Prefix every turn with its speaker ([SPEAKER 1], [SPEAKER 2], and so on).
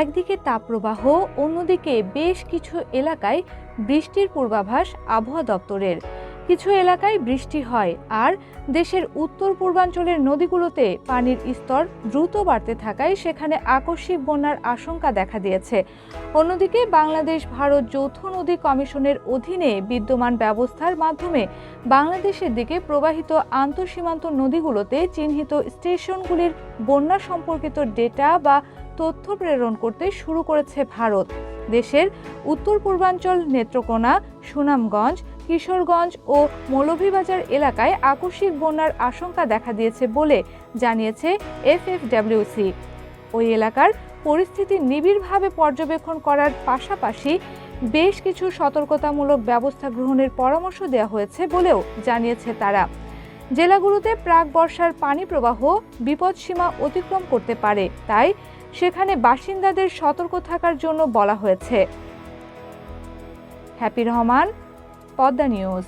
[SPEAKER 1] একদিকে তাপপ্রবাহ, অন্যদিকে বেশ কিছু এলাকায় বৃষ্টির পূর্বাভাস আবহাওয়া দপ্তরের। কিছু এলাকায় বৃষ্টি হয় আর দেশের উত্তর পূর্বাঞ্চলের নদীগুলোতে পানির স্তর দ্রুত বাড়তে থাকায় সেখানে আকস্মিক বন্যার আশঙ্কা দেখা দিয়েছে। অন্যদিকে বাংলাদেশ ভারত যৌথ নদী কমিশনের অধীনে বিদ্যমান ব্যবস্থার মাধ্যমে বাংলাদেশের দিকে প্রবাহিত আন্তঃসীমান্ত নদীগুলোতে চিহ্নিত স্টেশনগুলির বন্যা সম্পর্কিত ডেটা বা তথ্য প্রেরণ করতে শুরু করেছে ভারত। দেশের উত্তর পূর্বাঞ্চল নেত্রকোনা, সুনামগঞ্জ, কিশোরগঞ্জ ও মৌলভীবাজার এলাকায় আকস্মিক বন্যার আশঙ্কা দেখা দিয়েছে বলে জানিয়েছে এফএফডব্লিউসি ওই এলাকার পরিস্থিতি নিবিড়ভাবে পর্যবেক্ষণ করার পাশাপাশি বেশ কিছু সতর্কতামূলক ব্যবস্থা গ্রহণের পরামর্শ দেওয়া হয়েছে বলেও জানিয়েছে তারা। জেলাগুলোতে প্রাক বর্ষার পানি প্রবাহ বিপদসীমা অতিক্রম করতে পারে, তাই সেখানে বাসিন্দাদের সতর্ক থাকার জন্য বলা হয়েছে। হ্যাপি রহমান, পদ্মা নিউজ।